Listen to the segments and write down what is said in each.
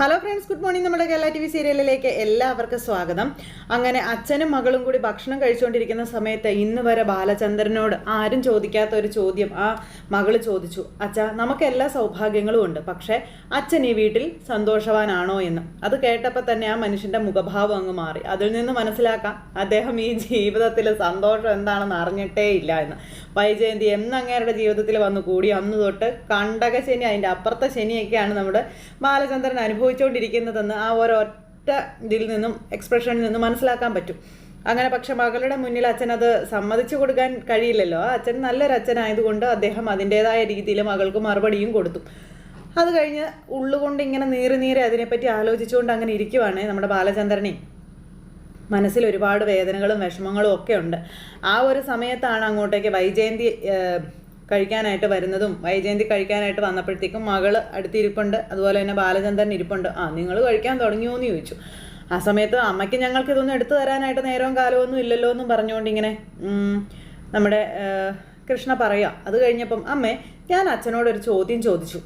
Hello friends good morning നമ്മുടെ Kerala T V സീരിയലിലേക്ക് എല്ലാവർക്കും സ്വാഗതം. അങ്ങനെ അച്ഛനും മകളും കൂടി ഭക്ഷണം കഴിച്ചുകൊണ്ടിരിക്കുന്ന സമയത്ത് ഇന്ന് വരെ ബാലചന്ദ്രനോട് ആരും ചോദിക്കാത്ത ഒരു ചോദ്യം ആ മകൾ ചോദിച്ചു. അച്ഛാ നമുക്ക് എല്ലാ സൗഭാഗ്യങ്ങളും ഉണ്ട്. പക്ഷേ അച്ഛൻ ഈ വീട്ടിൽ സന്തോഷവാനാണോ എന്ന്. അത് കേട്ടപ്പോൾ തന്നെ ആ മനുഷ്യന്റെ മുഖഭാവം അങ്ങ് മാറി. അതിൽ നിന്ന് മനസ്സിലാക്കാം അദ്ദേഹം ഈ ജീവിതത്തിൽ സന്തോഷം എന്താണെന്ന് അറിഞ്ഞിട്ടേ ഇല്ല എന്ന്. വൈജയന്തി എന്നങ്ങേരുടെ ജീവിതത്തിൽ വന്നു കൂടി അന്ന് തൊട്ട് കണ്ടക ശനി അതിന്റെ അപ്പുറത്തെ ശനിയൊക്കെയാണ് നമ്മുടെ ബാലചന്ദ്രൻ അനുഭവിച്ചുകൊണ്ടിരിക്കുന്നതെന്ന് ആ ഒരൊറ്റ ഇതിൽ നിന്നും എക്സ്പ്രഷനിൽ നിന്നും മനസ്സിലാക്കാൻ പറ്റും. അങ്ങനെ പക്ഷെ മകളുടെ മുന്നിൽ അച്ഛൻ അത് സമ്മതിച്ചു കൊടുക്കാൻ കഴിയില്ലല്ലോ. അച്ഛൻ നല്ലൊരു അച്ഛനായതുകൊണ്ട് അദ്ദേഹം അതിന്റെതായ രീതിയിൽ മകൾക്ക് മറുപടിയും കൊടുത്തു. അത് കഴിഞ്ഞ് ഉള്ളുകൊണ്ട് ഇങ്ങനെ നീറി നീറി അതിനെപ്പറ്റി ആലോചിച്ചുകൊണ്ട് അങ്ങനെ ഇരിക്കുവാണ് നമ്മുടെ ബാലചന്ദ്രനെ. മനസ്സിൽ ഒരുപാട് വേദനകളും വിഷമങ്ങളും ഒക്കെ ഉണ്ട്. ആ ഒരു സമയത്താണ് അങ്ങോട്ടേക്ക് വൈജയന്തി കഴിക്കാനായിട്ട് വരുന്നതും വൈജയന്തി കഴിക്കാനായിട്ട് വന്നപ്പോഴത്തേക്കും മകൾ അടുത്തിരിപ്പുണ്ട്. അതുപോലെ തന്നെ ബാലചന്ദ്രൻ ഇരിപ്പുണ്ട്. ആ നിങ്ങൾ കഴിക്കാൻ തുടങ്ങിയോ എന്ന് ചോദിച്ചു. ആ സമയത്ത് അമ്മയ്ക്ക് ഞങ്ങൾക്ക് ഇതൊന്നും എടുത്തു തരാനായിട്ട് നേരവും കാലമൊന്നും ഇല്ലല്ലോ എന്നും പറഞ്ഞുകൊണ്ട് ഇങ്ങനെ നമ്മുടെ കൃഷ്ണ പറയാം. അത് കഴിഞ്ഞപ്പം അമ്മേ ഞാൻ അച്ഛനോടൊരു ചോദ്യം ചോദിച്ചു.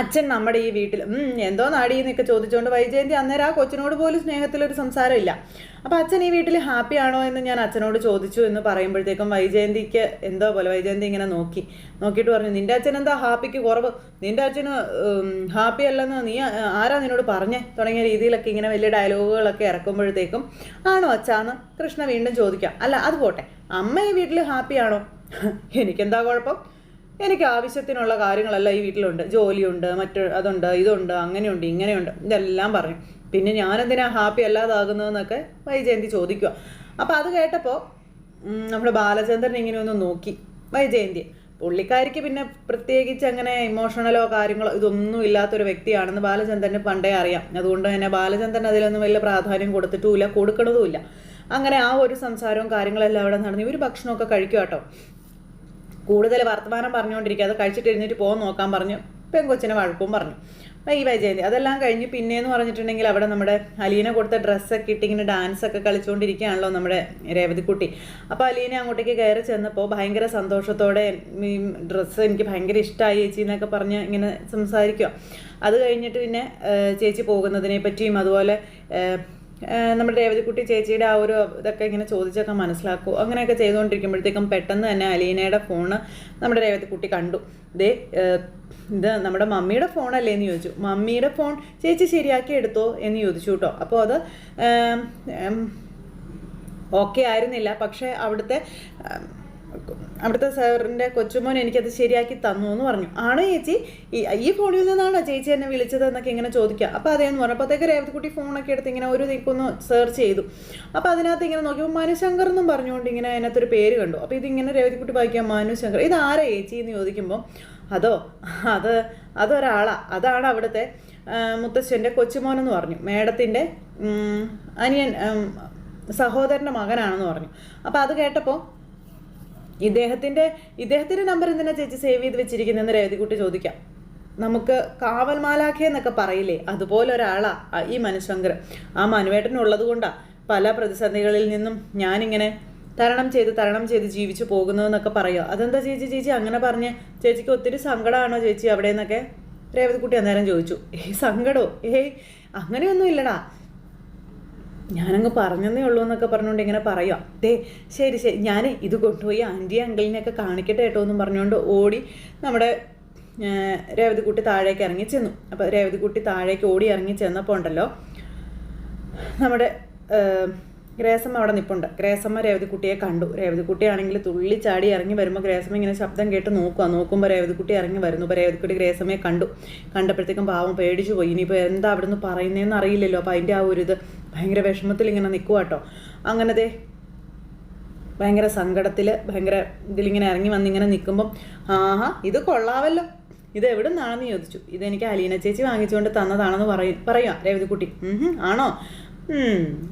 അച്ഛൻ നമ്മുടെ ഈ വീട്ടിൽ എന്തോ നാടി എന്നൊക്കെ ചോദിച്ചുകൊണ്ട് വൈജയന്തി അന്നേരം ആ കൊച്ചിനോട് പോലും സ്നേഹത്തിലൊരു സംസാരമില്ല. അപ്പോൾ അച്ഛൻ ഈ വീട്ടിൽ ഹാപ്പി ആണോ എന്ന് ഞാൻ അച്ഛനോട് ചോദിച്ചു എന്ന് പറയുമ്പോഴത്തേക്കും വൈജയന്തിക്ക് എന്തോ പോലെ വൈജയന്തി ഇങ്ങനെ നോക്കി. നോക്കിയിട്ട് പറഞ്ഞു നിന്റെ അച്ഛൻ എന്താ ഹാപ്പിക്ക് കുറവ്? നിന്റെ അച്ഛന് ഹാപ്പി അല്ലെന്ന് നീ ആരാ നിന്നോട് പറഞ്ഞേ? തുടങ്ങിയ രീതിയിലൊക്കെ ഇങ്ങനെ വലിയ ഡയലോഗുകളൊക്കെ ഇറക്കുമ്പോഴത്തേക്കും ആണോ അച്ഛാന്ന് കൃഷ്ണ വീണ്ടും ചോദിക്കാം. അല്ല അത് പോട്ടെ. അമ്മ ഈ വീട്ടിൽ ഹാപ്പിയാണോ എനിക്കെന്താ കുഴപ്പം? എനിക്ക് ആവശ്യത്തിനുള്ള കാര്യങ്ങളെല്ലാം ഈ വീട്ടിലുണ്ട്. ജോലിയുണ്ട് മറ്റ് അതുണ്ട് ഇതുണ്ട് അങ്ങനെയുണ്ട് ഇങ്ങനെയുണ്ട് ഇതെല്ലാം പറയും. പിന്നെ ഞാനെന്തിനാ ഹാപ്പി അല്ലാതാകുന്നതെന്നൊക്കെ വൈജയന്തി ചോദിക്കുക അപ്പോൾ അത് കേട്ടപ്പോൾ നമ്മുടെ ബാലചന്ദ്രൻ ഇങ്ങനെ ഒന്ന് നോക്കി. വൈജയന്തി പുള്ളിക്കാരിക്ക് പിന്നെ പ്രത്യേകിച്ച് അങ്ങനെ ഇമോഷണലോ കാര്യങ്ങളോ ഇതൊന്നും ഇല്ലാത്തൊരു വ്യക്തിയാണെന്ന് ബാലചന്ദ്രന് പണ്ടേ അറിയാം. അതുകൊണ്ട് തന്നെ ബാലചന്ദ്രൻ അതിലൊന്നും വലിയ പ്രാധാന്യം കൊടുത്തിട്ടുമില്ല കൊടുക്കണതുമില്ല. അങ്ങനെ ആ ഒരു സംസാരവും കാര്യങ്ങളെല്ലാം അവിടെ നടന്നു. ഒരു ഭക്ഷണമൊക്കെ കഴിക്കുക കേട്ടോ കൂടുതൽ വർത്തമാനം പറഞ്ഞുകൊണ്ടിരിക്കുക. അത് കഴിച്ചിട്ട് എഴുന്നേറ്റ് പോകാൻ നോക്കാൻ പറഞ്ഞു. പെങ്കൊച്ചിനെ വഴക്കും പറഞ്ഞു. ഈ വൈജയന്തി അതെല്ലാം കഴിഞ്ഞ് പിന്നെയെന്ന് പറഞ്ഞിട്ടുണ്ടെങ്കിൽ അവിടെ നമ്മുടെ അലീന കൊടുത്ത ഡ്രസ്സൊക്കെ ഇട്ട് ഇങ്ങനെ ഡാൻസ് ഒക്കെ കളിച്ചുകൊണ്ടിരിക്കുകയാണല്ലോ നമ്മുടെ രേവതിക്കുട്ടി. അപ്പോൾ അലീന അങ്ങോട്ടേക്ക് കയറി ചെന്നപ്പോൾ ഭയങ്കര സന്തോഷത്തോടെ ഈ ഡ്രസ്സ് എനിക്ക് ഭയങ്കര ഇഷ്ടമായി ചേച്ചി എന്നൊക്കെ പറഞ്ഞ് ഇങ്ങനെ സംസാരിക്കുക. അത് കഴിഞ്ഞിട്ട് പിന്നെ ചേച്ചി പോകുന്നതിനെ പറ്റിയും അതുപോലെ നമ്മുടെ രേവതിക്കുട്ടി ചേച്ചിയുടെ ആ ഒരു ഇതൊക്കെ ഇങ്ങനെ ചോദിച്ചൊക്കെ മനസ്സിലാക്കൂ. അങ്ങനെയൊക്കെ ചെയ്തുകൊണ്ടിരിക്കുമ്പോഴത്തേക്കും പെട്ടെന്ന് തന്നെ അലീനയുടെ ഫോണ് നമ്മുടെ രേവതിക്കുട്ടി കണ്ടു. ദേ ഇത് നമ്മുടെ മമ്മിയുടെ ഫോണല്ലേ എന്ന് ചോദിച്ചു. മമ്മിയുടെ ഫോൺ ചേച്ചി ശരിയാക്കി എടുത്തോ? എന്ന് ചോദിച്ചു കേട്ടോ. അപ്പോൾ അത് ഓക്കെ ആയിരുന്നില്ല. പക്ഷേ അവിടുത്തെ അവിടുത്തെ സാറിന്റെ കൊച്ചുമോൻ എനിക്കത് ശരിയാക്കി തന്നു എന്ന് പറഞ്ഞു. ആണോ ചേച്ചി? ഈ ഫോണിൽ നിന്നാണോ ചേച്ചി എന്നെ വിളിച്ചത് എന്നൊക്കെ ഇങ്ങനെ ചോദിക്കുക. അപ്പോൾ അതേന്ന് പറഞ്ഞപ്പോഴത്തേക്ക് രേവതിക്കുട്ടി ഫോണൊക്കെ എടുത്ത് ഇങ്ങനെ ഒരു നീക്കൊന്ന് സെർച്ച് ചെയ്തു. അപ്പോൾ അതിനകത്ത് ഇങ്ങനെ നോക്കിയപ്പോൾ മനുശങ്കർ എന്നും പറഞ്ഞുകൊണ്ട് ഇങ്ങനെ അതിനകത്തൊരു പേര് കണ്ടു. അപ്പോൾ ഇതിങ്ങനെ രേവതിക്കുട്ടി വായിക്കാം മനുശങ്കർ. ഇത് ആരാ ചേച്ചി എന്ന് ചോദിക്കുമ്പോൾ അതോ അത് അതൊരാളാ. അതാണ് അവിടുത്തെ മുത്തശ്ശന്റെ കൊച്ചുമോൻ എന്ന് പറഞ്ഞു. മേഡത്തിന്റെ അനിയൻ സഹോദരന്റെ മകനാണെന്ന് പറഞ്ഞു. അപ്പോൾ അത് കേട്ടപ്പോൾ ഇദ്ദേഹത്തിന്റെ ഇദ്ദേഹത്തിന്റെ നമ്പർ എന്തിനാ ചേച്ചി സേവ് ചെയ്ത് വെച്ചിരിക്കുന്നതെന്ന് രേവതിക്കുട്ടി ചോദിക്കാം. നമുക്ക് കാവൽ മാലാഖ എന്നൊക്കെ പറയില്ലേ അതുപോലെ ഒരാളാ ഈ മനുശങ്കർ. ആ മനുവേട്ടനുള്ളത് കൊണ്ടാണ് പല പ്രതിസന്ധികളിൽ നിന്നും ഞാനിങ്ങനെ തരണം ചെയ്ത് തരണം ചെയ്ത് ജീവിച്ചു പോകുന്നതെന്നൊക്കെ പറയുക. അതെന്താ ചേച്ചി ചേച്ചി അങ്ങനെ പറഞ്ഞ് ചേച്ചിക്ക് ഒത്തിരി സങ്കടമാണോ ചേച്ചി അവിടെ നിന്നൊക്കെ രേവതിക്കുട്ടി അന്നേരം ചോദിച്ചു. ഏയ് സങ്കടോ? ഏയ് അങ്ങനെയൊന്നും ഇല്ലടാ. ഞാനങ്ങ് പറഞ്ഞതേ ഉള്ളൂ എന്നൊക്കെ പറഞ്ഞുകൊണ്ട് ഇങ്ങനെ പറയാം ദേ ശരി ശരി. ഞാൻ ഇത് കൊണ്ടുപോയി ആന്റി അങ്കിളിനെയൊക്കെ കാണിക്കട്ടെ കേട്ടോ എന്നും പറഞ്ഞുകൊണ്ട് ഓടി നമ്മുടെ രേവതിക്കുട്ടി താഴേക്ക് ഇറങ്ങി ചെന്നു. അപ്പോൾ രേവതിക്കുട്ടി താഴേക്ക് ഓടി ഇറങ്ങി ചെന്നപ്പോൾ ഉണ്ടല്ലോ നമ്മുടെ ഗ്രേസമ്മ അവിടെ നിൽപ്പുണ്ട് ഗ്രേസമ്മ രേവതിക്കുട്ടിയെ കണ്ടു. രേവതിക്കുട്ടിയാണെങ്കിൽ തുള്ളി ചാടി ഇറങ്ങി വരുമ്പോൾ ഗ്രേസമ്മ ഇങ്ങനെ ശബ്ദം കേട്ട് നോക്കുക നോക്കുമ്പോൾ രേവതിക്കുട്ടി ഇറങ്ങി വരുന്നു. അപ്പോൾ രേവതിക്കുട്ടി ഗ്രേസമ്മയെ കണ്ടു. കണ്ടപ്പോഴത്തേക്കും പാവം പേടിച്ചു പോയി. ഇനിയിപ്പോൾ എന്താ അവിടെ നിന്ന് പറയുന്നതെന്ന് അറിയില്ലല്ലോ. അപ്പോൾ അതിന്റെ ആ ഒരു ഇത് ഭയങ്കര വിഷമത്തിൽ ഇങ്ങനെ നിൽക്കുക കേട്ടോ അങ്ങനത്തെ ഭയങ്കര സങ്കടത്തിൽ ഭയങ്കര ഇതിലിങ്ങനെ ഇറങ്ങി വന്നിങ്ങനെ നിൽക്കുമ്പം ആഹാ ഇത് കൊള്ളാവല്ലോ. ഇത് എവിടെ നിന്നാണെന്ന് ചോദിച്ചു ഇതെനിക്ക് അലീന ചേച്ചി വാങ്ങിച്ചുകൊണ്ട് തന്നതാണെന്ന് പറയും പറയാം രേവതിക്കുട്ടി. "ഉം ആണോ?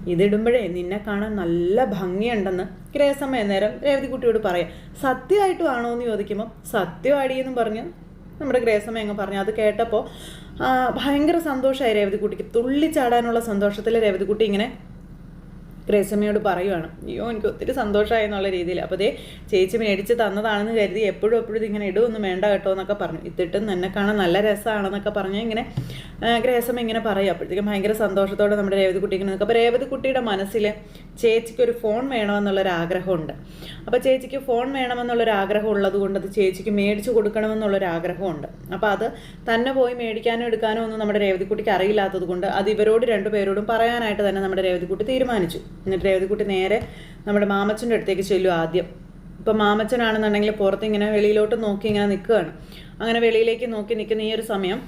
ഇതിടുമ്പോഴേ നിന്നെ കാണാൻ നല്ല ഭംഗിയുണ്ടെന്ന് ഗ്രേസമ്മ നേരം രേവതിക്കുട്ടിയോട് പറയാം. സത്യമായിട്ടും ആണോ എന്ന് ചോദിക്കുമ്പോൾ സത്യമാടിയെന്നും പറഞ്ഞ് നമ്മുടെ ഗ്രേസമ്മ അങ്ങ് പറഞ്ഞു അത് കേട്ടപ്പോൾ ഭയങ്കര സന്തോഷമായി രേവതിക്കുട്ടിക്ക്. തുള്ളിച്ചാടാനുള്ള സന്തോഷത്തിൽ രേവതിക്കുട്ടി ഇങ്ങനെ ഗ്രേസമ്മയോട് പറയുവാണ് അയ്യോ എനിക്ക് ഒത്തിരി സന്തോഷമായി എന്നുള്ള രീതിയിൽ. അപ്പോൾ ദേ ചേച്ചി മേടിച്ച് തന്നതാണെന്ന് കരുതി എപ്പോഴും എപ്പോഴും ഇതിങ്ങനെ ഇടുമൊന്നും വേണ്ട കേട്ടോ എന്നൊക്കെ പറഞ്ഞു. ഇതിട്ടും എന്നെ കാണാൻ നല്ല രസമാണെന്നൊക്കെ പറഞ്ഞ് ഇങ്ങനെ ഗ്രേസമ്മ ഇങ്ങനെ പറയും. അപ്പോഴത്തേക്കും ഭയങ്കര സന്തോഷത്തോടെ നമ്മുടെ രേവതി കുട്ടി ഇങ്ങനെ നിൽക്കും. അപ്പോൾ രേവതി കുട്ടിയുടെ മനസ്സിൽ ചേച്ചിക്ക് ഒരു ഫോൺ വേണമെന്നുള്ളൊരു ആഗ്രഹമുണ്ട് അപ്പോൾ ചേച്ചിക്ക് ഫോൺ വേണമെന്നുള്ളൊരു ആഗ്രഹം ഉള്ളത് കൊണ്ട് അത് ചേച്ചിക്ക് മേടിച്ചു കൊടുക്കണമെന്നുള്ളൊരു ആഗ്രഹമുണ്ട് അപ്പോൾ അത് തന്നെ പോയി മേടിക്കാനോ എടുക്കാനോ ഒന്നും നമ്മുടെ രേവതിക്കുട്ടിക്ക് അറിയില്ലാത്തത് കൊണ്ട് അത് ഇവരോട് രണ്ടുപേരോടും പറയാനായിട്ട് തന്നെ നമ്മുടെ രേവതി കുട്ടി തീരുമാനിച്ചു. എന്നിട്ട് രേവതിക്കുട്ടി നേരെ നമ്മുടെ മാമച്ചന്റെ അടുത്തേക്ക് ചെല്ലും ആദ്യം. ഇപ്പം മാമച്ചനാണെന്നുണ്ടെങ്കിൽ പുറത്ത് ഇങ്ങനെ വെളിയിലോട്ട് നോക്കി ഇങ്ങനെ നിൽക്കുകയാണ്. അങ്ങനെ വെളിയിലേക്ക് നോക്കി നിൽക്കുന്ന ഈ ഒരു സമയം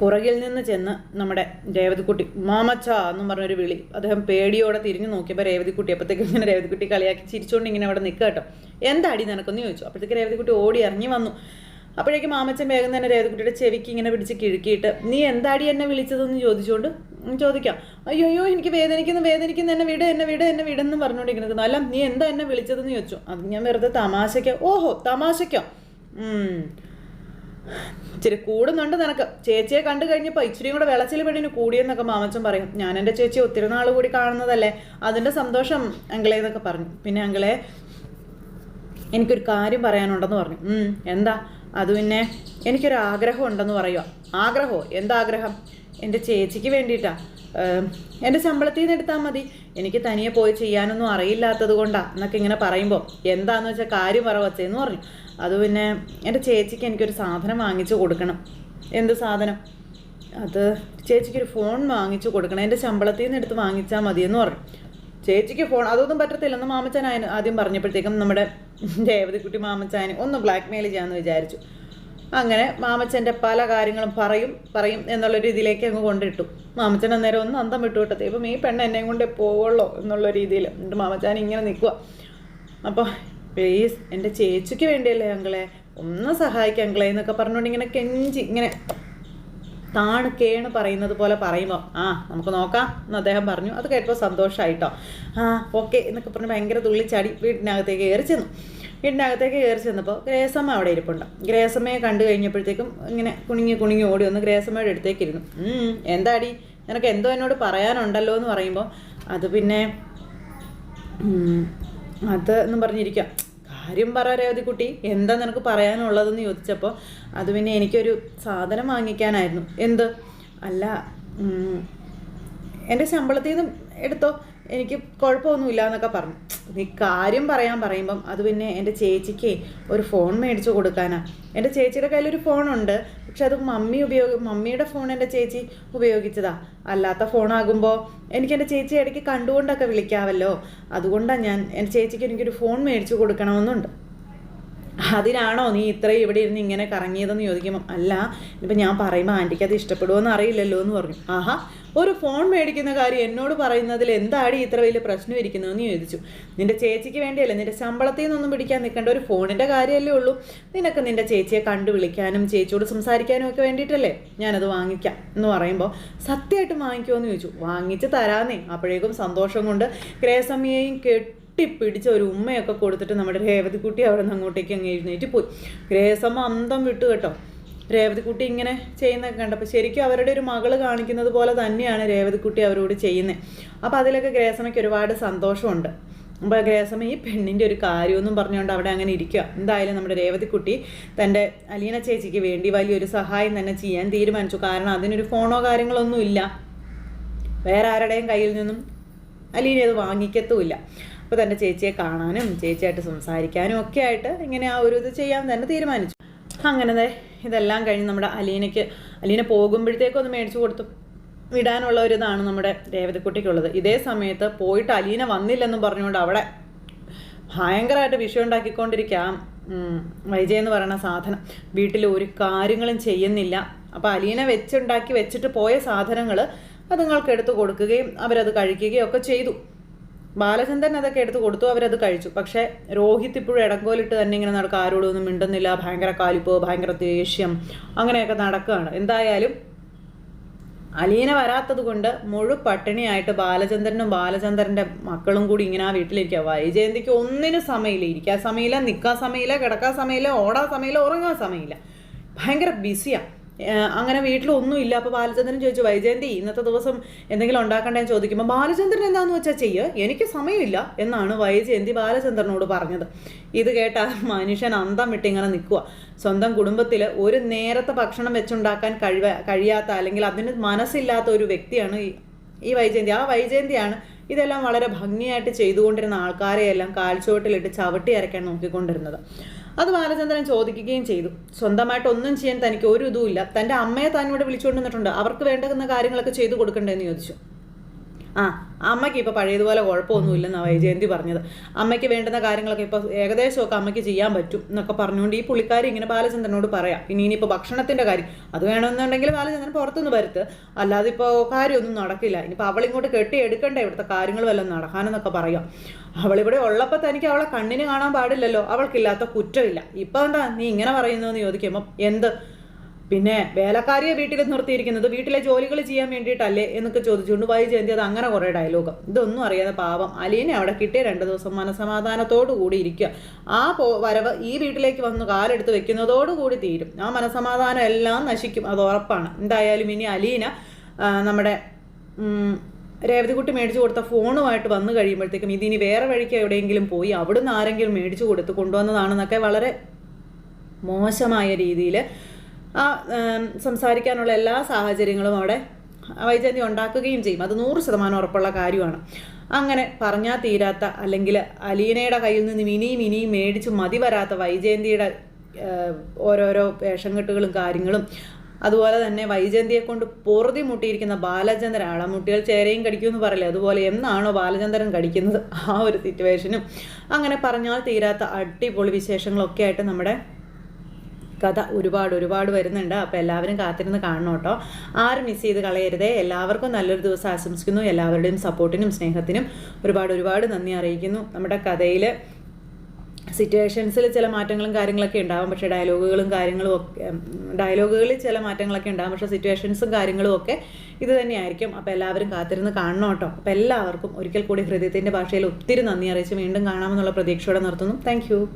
പുറകിൽ നിന്ന് ചെന്ന് നമ്മുടെ രേവതിക്കുട്ടി മാമച്ച എന്നും പറഞ്ഞൊരു വിളി. അദ്ദേഹം പേടിയോടെ തിരിഞ്ഞു നോക്കിയപ്പോൾ രേവതിക്കുട്ടി അപ്പോഴത്തേക്ക് ഇങ്ങനെ രേവതിക്കുട്ടി കളിയാക്കി ചിരിച്ചുകൊണ്ട് ഇങ്ങനെ അവിടെ നിൽക്കുക കേട്ടോ. എന്താ അടി നിനക്കൊന്ന് ചോദിച്ചു? അപ്പോഴത്തേക്ക് രേവതിക്കുട്ടി ഓടി ഇറങ്ങി വന്നു. അപ്പോഴേക്കും മാമച്ചൻ വേഗം തന്നെ രേവതിക്കുട്ടിയുടെ ചെവിക്ക് ഇങ്ങനെ പിടിച്ച് കിഴുക്കിയിട്ട് നീ എന്താടി എന്നെ വിളിച്ചതെന്ന് ചോദിച്ചുകൊണ്ട് ചോദിക്കാം. അയ്യോ അയ്യോ എനിക്ക് വേദനിക്കുന്നു വേദനിക്കുന്നു എന്നെ വിട് എന്നെ വിട് എന്നെ വിടെന്ന് പറഞ്ഞുകൊണ്ടിരിക്കുന്നത്. അല്ല നീ എന്താ എന്നെ വിളിച്ചതെന്ന് ചോദിച്ചു. അത് ഞാൻ വെറുതെ തമാശയ്ക്കോ. ഓഹോ തമാശയ്ക്കോ. ഇച്ചിരി കൂടുന്നുണ്ട് നിനക്ക്. ചേച്ചിയെ കണ്ടു കഴിഞ്ഞപ്പോൾ ഇച്ചിരിയും കൂടെ വിളച്ചിൽ പെണ്ണിന് കൂടിയെന്നൊക്കെ മാമച്ചൻ പറയും. ഞാൻ എന്റെ ചേച്ചി ഒത്തിരി നാൾ കൂടി കാണുന്നതല്ലേ? അതിന്റെ സന്തോഷം അങ്കളെ എന്നൊക്കെ പറഞ്ഞു. പിന്നെ അങ്കിളെ എനിക്കൊരു കാര്യം പറയാനുണ്ടെന്ന് പറഞ്ഞു. "ഉം, എന്താ? അത് പിന്നെ എനിക്കൊരു ആഗ്രഹം ഉണ്ടെന്ന് പറയുക ആഗ്രഹമോ? എന്താഗ്രഹം? എന്റെ ചേച്ചിക്ക് വേണ്ടിയിട്ടാ. എന്റെ ശമ്പളത്തിൽ നിന്ന് എടുത്താൽ മതി. എനിക്ക് തനിയെ പോയി ചെയ്യാനൊന്നും അറിയില്ലാത്തത് കൊണ്ടാ എന്നൊക്കെ ഇങ്ങനെ പറയുമ്പോൾ എന്താണെന്ന് വെച്ചാൽ കാര്യം പറ വച്ചേന്ന് പറഞ്ഞു. അത് പിന്നെ എന്റെ ചേച്ചിക്ക് എനിക്കൊരു സാധനം വാങ്ങിച്ചു കൊടുക്കണം. എന്ത് സാധനം? അത് ചേച്ചിക്കൊരു ഫോൺ വാങ്ങിച്ചു കൊടുക്കണം. എന്റെ ശമ്പളത്തിൽ നിന്ന് എടുത്ത് വാങ്ങിച്ചാൽ മതിയെന്ന് പറഞ്ഞു. ചേച്ചിക്ക് ഫോൺ അതൊന്നും പറ്റത്തില്ലെന്ന് മാമച്ചാൻ ആദ്യം പറഞ്ഞപ്പോഴത്തേക്കും നമ്മുടെ ദേവതിക്കുട്ടി മാമച്ചാൻ ഒന്ന് ബ്ലാക്ക് മെയിൽ ചെയ്യാമെന്ന് വിചാരിച്ചു. അങ്ങനെ മാമച്ചന്റെ പല കാര്യങ്ങളും പറയും പറയും എന്നുള്ള രീതിയിലേക്ക് അങ്ങ് കൊണ്ടിട്ടു. മാമച്ചൻ അന്നേരം ഒന്ന് അന്തം വിട്ടു വിട്ടത് ഇപ്പം ഈ പെണ്ണ് എന്നെയും കൊണ്ടേ പോവുള്ളൂ എന്നുള്ള രീതിയിൽ എന്നിട്ട് മാമച്ചാൻ ഇങ്ങനെ നിൽക്കുക അപ്പോൾ പ്ലീസ് എന്റെ ചേച്ചിക്ക് വേണ്ടിയല്ലേ അങ്കളെ? ഒന്ന് സഹായിക്കാം അങ്കളെ എന്നൊക്കെ പറഞ്ഞുകൊണ്ട് ഇങ്ങനെ കെഞ്ചി ഇങ്ങനെ താണ് കേണ് പറയുന്നത് പോലെ പറയുമ്പോൾ ആ നമുക്ക് നോക്കാം എന്ന് അദ്ദേഹം പറഞ്ഞു. അത് കേട്ടപ്പോൾ സന്തോഷമായിട്ടോ ആ ഓക്കെ എന്നൊക്കെ പറഞ്ഞ് ഭയങ്കര തുള്ളിച്ചാടി വീടിനകത്തേക്ക് കയറി ചെന്നു. വീട്ടിനകത്തേക്ക് കയറി ചെന്നപ്പോൾ ഗ്രേസമ്മ അവിടെ ഇരിപ്പുണ്ട്. ഗ്രേസമ്മയെ കണ്ടു കഴിഞ്ഞപ്പോഴത്തേക്കും ഇങ്ങനെ കുണിങ്ങി കുണിങ്ങി ഓടി വന്ന് ഗ്രേസമ്മയുടെ അടുത്തേക്ക് ഇരുന്നു. എന്താടി? നിനക്ക് എന്തോ എന്നോട് പറയാനുണ്ടല്ലോ എന്ന് പറയുമ്പോൾ അത് പിന്നെ അത് എന്നും പറഞ്ഞിരിക്കാം. കാര്യം പറ രേവതിക്കുട്ടി എന്താ നിനക്ക് പറയാനുള്ളതെന്ന് ചോദിച്ചപ്പോൾ അത് പിന്നെ എനിക്കൊരു സാധനം വാങ്ങിക്കാനായിരുന്നു. എന്ത്? അല്ല എന്റെ ശമ്പളത്തിൽ നിന്ന് എടുത്തോ. എനിക്ക് കുഴപ്പമൊന്നുമില്ല എന്നൊക്കെ പറഞ്ഞു. നീ കാര്യം പറയാൻ പറയുമ്പം അത് പിന്നെ എന്റെ ചേച്ചിക്ക് ഒരു ഫോൺ മേടിച്ചു കൊടുക്കാനാ. എന്റെ ചേച്ചിയുടെ കയ്യിലൊരു ഫോണുണ്ട്. പക്ഷെ അത് മമ്മി ഉപയോഗ മമ്മിയുടെ ഫോൺ എന്റെ ചേച്ചി ഉപയോഗിച്ചതാ. അല്ലാത്ത ഫോണാകുമ്പോൾ എനിക്ക് എന്റെ ചേച്ചി ഇടയ്ക്ക് കണ്ടുകൊണ്ടൊക്കെ വിളിക്കാമല്ലോ അതുകൊണ്ടാണ് ഞാൻ എന്റെ ചേച്ചിക്ക് എനിക്കൊരു ഫോൺ മേടിച്ചു കൊടുക്കണമെന്നുണ്ട്. അതിനാണോ നീ ഇത്രയും ഇവിടെ ഇരുന്ന് ഇങ്ങനെ കറങ്ങിയതെന്ന് ചോദിക്കുമ്പം അല്ല ഇപ്പം ഞാൻ പറയുമ്പോൾ ആന്റിക്ക് അത് ഇഷ്ടപ്പെടുമെന്ന് അറിയില്ലല്ലോ എന്ന് പറഞ്ഞു. ആഹാ ഒരു ഫോൺ മേടിക്കുന്ന കാര്യം എന്നോട് പറയുന്നതിൽ എന്താണ് ഇത്ര വലിയ പ്രശ്നം ഇരിക്കുന്നതെന്ന് ചോദിച്ചു. നിന്റെ ചേച്ചിക്ക് വേണ്ടിയല്ലേ നിന്റെ ശമ്പളത്തിൽ നിന്നൊന്നും പിടിക്കാൻ നിൽക്കേണ്ട ഒരു ഫോണിന്റെ കാര്യമല്ലേ ഉള്ളൂ. നിനക്ക് നിന്റെ ചേച്ചിയെ കണ്ടു വിളിക്കാനും ചേച്ചിയോട് സംസാരിക്കാനും ഒക്കെ വേണ്ടിയിട്ടല്ലേ ഞാനത് വാങ്ങിക്കാം എന്ന് പറയുമ്പോൾ സത്യമായിട്ടും വാങ്ങിക്കുമോ എന്ന് ചോദിച്ചു. വാങ്ങിച്ച് തരാന്നേ. അപ്പോഴേക്കും സന്തോഷം കൊണ്ട് ക്രേസമ്മയെയും കെട്ടി കെട്ടിപ്പിടിച്ച ഒരു ഉമ്മയൊക്കെ കൊടുത്തിട്ട് നമ്മുടെ രേവതിക്കുട്ടി അവിടെ നിന്ന് അങ്ങോട്ടേക്ക് അങ്ങ് എഴുന്നേറ്റ് പോയി. ഗ്രേസമ്മ അന്തം വിട്ടു കേട്ടോ. രേവതിക്കുട്ടി ഇങ്ങനെ ചെയ്യുന്നതൊക്കെ കണ്ടപ്പോൾ ശരിക്കും അവരുടെ ഒരു മകൾ കാണിക്കുന്നത് പോലെ തന്നെയാണ് രേവതിക്കുട്ടി അവരോട് ചെയ്യുന്നത് അപ്പോൾ അതിലൊക്കെ ഗ്രേസമ്മയ്ക്ക് ഒരുപാട് സന്തോഷമുണ്ട്. അപ്പോൾ ഗ്രേസമ്മ ഈ പെണ്ണിന്റെ ഒരു കാര്യമൊന്നും പറഞ്ഞുകൊണ്ട് അവിടെ അങ്ങനെ ഇരിക്കുക എന്തായാലും നമ്മുടെ രേവതിക്കുട്ടി തന്റെ അലീന ചേച്ചിക്ക് വേണ്ടി വലിയൊരു സഹായം തന്നെ ചെയ്യാൻ തീരുമാനിച്ചു. കാരണം അതിനൊരു ഫോണോ കാര്യങ്ങളൊന്നും ഇല്ല. വേറെ ആരുടെയും കയ്യിൽ നിന്നും അലീന അത് വാങ്ങിക്കത്തുമില്ല. അപ്പോൾ തന്റെ ചേച്ചിയെ കാണാനും ചേച്ചിയായിട്ട് സംസാരിക്കാനും ഒക്കെ ആയിട്ട് ഇങ്ങനെ ആ ഒരു ഇത് ചെയ്യാൻ തന്നെ തീരുമാനിച്ചു. അങ്ങനെ ഇതെല്ലാം കഴിഞ്ഞ് നമ്മുടെ അലീനയ്ക്ക് അലീന പോകുമ്പോഴത്തേക്കും ഒന്ന് മേടിച്ചു കൊടുത്തു. വിടാനുള്ള ഒരു ഇതാണ് നമ്മുടെ രേവതിക്കുട്ടിക്കുള്ളത്. ഇതേ സമയത്ത് പോയിട്ട് അലീന വന്നില്ലെന്നും പറഞ്ഞുകൊണ്ട് അവിടെ ഭയങ്കരമായിട്ട് വിഷയം ഉണ്ടാക്കിക്കൊണ്ടിരിക്കാം വൈജയ് എന്ന് പറയുന്ന സാധനം. വീട്ടിൽ ഒരു കാര്യങ്ങളും ചെയ്യുന്നില്ല. അപ്പോൾ അലീന വെച്ചുണ്ടാക്കി വെച്ചിട്ട് പോയ സാധനങ്ങൾ അതുങ്ങൾക്ക് എടുത്തു കൊടുക്കുകയും അവരത് കഴിക്കുകയും ഒക്കെ ചെയ്തു. ബാലചന്ദ്രൻ അതൊക്കെ എടുത്ത് കൊടുത്തു അവരത് കഴിച്ചു. പക്ഷേ രോഹിത് ഇപ്പോഴും ഇടങ്കോലിട്ട് തന്നെ ഇങ്ങനെ നടക്കുക. ആരോടും ഒന്നും മിണ്ടുന്നില്ല. ഭയങ്കര കാലിപ്പ് ഭയങ്കര ദേഷ്യം അങ്ങനെയൊക്കെ നടക്കുകയാണ്. എന്തായാലും അലീന വരാത്തത് കൊണ്ട് മുഴു പട്ടിണിയായിട്ട് ബാലചന്ദ്രനും ബാലചന്ദ്രന്റെ മക്കളും കൂടി ഇങ്ങനെ ആ വീട്ടിലിരിക്കുക. വൈജയന്തിക്ക് ഒന്നിനും സമയമില്ല. ഇരിക്കാൻ സമയമില്ല നിൽക്കാൻ സമയമില്ല കിടക്കാൻ സമയമില്ല ഓടാൻ സമയമില്ല ഉറങ്ങാൻ സമയമില്ല. ഭയങ്കര ബിസിയാണ് അങ്ങനെ വീട്ടിലൊന്നും ഇല്ല. അപ്പോൾ ബാലചന്ദ്രൻ ചോദിച്ചു വൈജയന്തി ഇന്നത്തെ ദിവസം എന്തെങ്കിലും ഉണ്ടാക്കണ്ടേന്ന് ചോദിക്കുമ്പോൾ ബാലചന്ദ്രൻ എന്താന്ന് വെച്ചാൽ ചെയ്യുക എനിക്ക് സമയമില്ല. എന്നാണ് വൈജയന്തി ബാലചന്ദ്രനോട് പറഞ്ഞത്. ഇത് കേട്ട മനുഷ്യൻ അന്തം വിട്ട് ഇങ്ങനെ നിൽക്കുക സ്വന്തം കുടുംബത്തിൽ ഒരു നേരത്തെ ഭക്ഷണം വെച്ചുണ്ടാക്കാൻ കഴിവ കഴിയാത്ത അല്ലെങ്കിൽ അതിന് മനസ്സില്ലാത്ത ഒരു വ്യക്തിയാണ് ഈ വൈജയന്തി. ആ വൈജയന്തിയാണ് ഇതെല്ലാം വളരെ ഭംഗിയായിട്ട് ചെയ്തുകൊണ്ടിരുന്ന ആൾക്കാരെയെല്ലാം കാൽച്ചുവട്ടിലിട്ട് ചവിട്ടി അരയ്ക്കാൻ നോക്കിക്കൊണ്ടിരുന്നത്. അത് ബാലചന്ദ്രൻ ചോദിക്കുകയും ചെയ്തു. സ്വന്തമായിട്ട് ഒന്നും ചെയ്യാൻ തനിക്ക് ഒരു ഇതുമില്ല തന്റെ അമ്മയെ താൻ ഇവിടെ വിളിച്ചുകൊണ്ട് വന്നിട്ടുണ്ട്. അവർക്ക് വേണ്ടുന്ന കാര്യങ്ങളൊക്കെ ചെയ്തു കൊടുക്കണ്ടേന്ന് ചോദിച്ചു. ആ അമ്മയ്ക്ക് ഇപ്പോൾ പഴയതുപോലെ കുഴപ്പമൊന്നുമില്ലെന്നാണ് വൈജയന്തി പറഞ്ഞത്. അമ്മയ്ക്ക് വേണ്ടുന്ന കാര്യങ്ങളൊക്കെ ഇപ്പോൾ ഏകദേശമൊക്കെ അമ്മയ്ക്ക് ചെയ്യാൻ പറ്റും എന്നൊക്കെ പറഞ്ഞുകൊണ്ട് ഈ പുള്ളിക്കാരി ഇങ്ങനെ ബാലചന്ദ്രനോട് പറയാം. ഇനി ഇനിയിപ്പോൾ ഭക്ഷണത്തിന്റെ കാര്യം. അത് വേണമെന്നുണ്ടെങ്കിൽ ബാലചന്ദ്രൻ പുറത്തുനിന്ന് വരുത്ത് അല്ലാതെ ഇപ്പോൾ കാര്യമൊന്നും നടക്കില്ല. ഇനിയിപ്പോൾ അവളിങ്ങോട്ട് കെട്ടി എടുക്കണ്ടേ ഇവിടുത്തെ കാര്യങ്ങൾ വല്ലതും നടക്കാനെന്നൊക്കെ പറയാം. അവളിവിടെ ഉള്ളപ്പോൾ തനിക്ക് അവളെ കണ്ണിന് കാണാൻ പാടില്ലല്ലോ. അവൾക്കില്ലാത്ത കുറ്റമില്ല. ഇപ്പം എന്താ നീ ഇങ്ങനെ പറയുന്നു എന്ന് ചോദിക്കുമ്പം എന്ത്? പിന്നെ വേലക്കാരിയെ വീട്ടിൽ നിർത്തിയിരിക്കുന്നത് വീട്ടിലെ ജോലികൾ ചെയ്യാൻ വേണ്ടിയിട്ടല്ലേ എന്നൊക്കെ ചോദിച്ചുകൊണ്ട് വൈ വൈജയന്തി അത് അങ്ങനെ കുറേ ഡയലോഗ് ഇതൊന്നും അറിയാതെ പാവം അലീനെ അവിടെ കിട്ടിയ രണ്ട് ദിവസം മനസമാധാനത്തോടു കൂടി ഇരിക്കുക. ആ പോ വരവ് ഈ വീട്ടിലേക്ക് വന്ന് കാലെടുത്ത് വെക്കുന്നതോടുകൂടി തീരും. ആ മനസമാധാനം എല്ലാം നശിക്കും. അത് ഉറപ്പാണ്. എന്തായാലും ഇനി അലീന നമ്മുടെ രേവതികുട്ടി മേടിച്ചു കൊടുത്ത ഫോണുമായിട്ട് വന്നു കഴിയുമ്പോഴത്തേക്കും ഇതിനി വേറെ വഴിക്ക് എവിടെയെങ്കിലും പോയി അവിടുന്ന് ആരെങ്കിലും മേടിച്ചു കൊടുത്ത് കൊണ്ടുവന്നതാണെന്നൊക്കെ വളരെ മോശമായ രീതിയിൽ ആ സംസാരിക്കാനുള്ള എല്ലാ സാഹചര്യങ്ങളും അവിടെ വൈജയന്തി ഉണ്ടാക്കുകയും ചെയ്യും. അത് നൂറ് ശതമാനം ഉറപ്പുള്ള കാര്യമാണ്. അങ്ങനെ പറഞ്ഞാൽ തീരാത്ത അല്ലെങ്കിൽ അലീനയുടെ കയ്യിൽ നിന്ന് ഇനിയും ഇനിയും മേടിച്ച് മതി വരാത്ത വൈജയന്തിയുടെ ഓരോരോ വേഷം കെട്ടുകളും കാര്യങ്ങളും അതുപോലെ തന്നെ വൈജയന്തിയെ കൊണ്ട് പൊറുതി മുട്ടിയിരിക്കുന്ന ബാലചന്ദ്രൻ അളമുട്ടികൾ ചേരയും കടിക്കുമെന്ന് പറയില്ലേ? അതുപോലെ എന്നാണോ ബാലചന്ദ്രൻ കടിക്കുന്നത്? ആ ഒരു സിറ്റുവേഷനും അങ്ങനെ പറഞ്ഞാൽ തീരാത്ത അടിപൊളി വിശേഷങ്ങളൊക്കെ ആയിട്ട് നമ്മുടെ കഥ ഒരുപാട് ഒരുപാട് വരുന്നുണ്ട്. അപ്പോൾ എല്ലാവരും കാത്തിരുന്ന് കാണണം കേട്ടോ. ആരും മിസ് ചെയ്ത് കളയരുതേ. എല്ലാവർക്കും നല്ലൊരു ദിവസം ആശംസിക്കുന്നു. എല്ലാവരുടെയും സപ്പോർട്ടിനും സ്നേഹത്തിനും ഒരുപാട് ഒരുപാട് നന്ദി അറിയിക്കുന്നു. നമ്മുടെ കഥയിൽ സിറ്റുവേഷൻസിൽ ചില മാറ്റങ്ങളും കാര്യങ്ങളൊക്കെ ഉണ്ടാവും. പക്ഷേ ഡയലോഗുകളും കാര്യങ്ങളും ഒക്കെ ഡയലോഗുകളിൽ ചില മാറ്റങ്ങളൊക്കെ ഉണ്ടാവും. പക്ഷേ സിറ്റുവേഷൻസും കാര്യങ്ങളും ഒക്കെ ഇത് തന്നെയായിരിക്കും. അപ്പോൾ എല്ലാവരും കാത്തിരുന്ന് കാണണം കേട്ടോ. അപ്പോൾ എല്ലാവർക്കും ഒരിക്കൽ കൂടി ഹൃദയത്തിന്റെ ഭാഷയിൽ ഒത്തിരി നന്ദി. അറിയിച്ച് വീണ്ടും കാണാമെന്നുള്ള പ്രതീക്ഷയോടെ നിർത്തുന്നു. താങ്ക്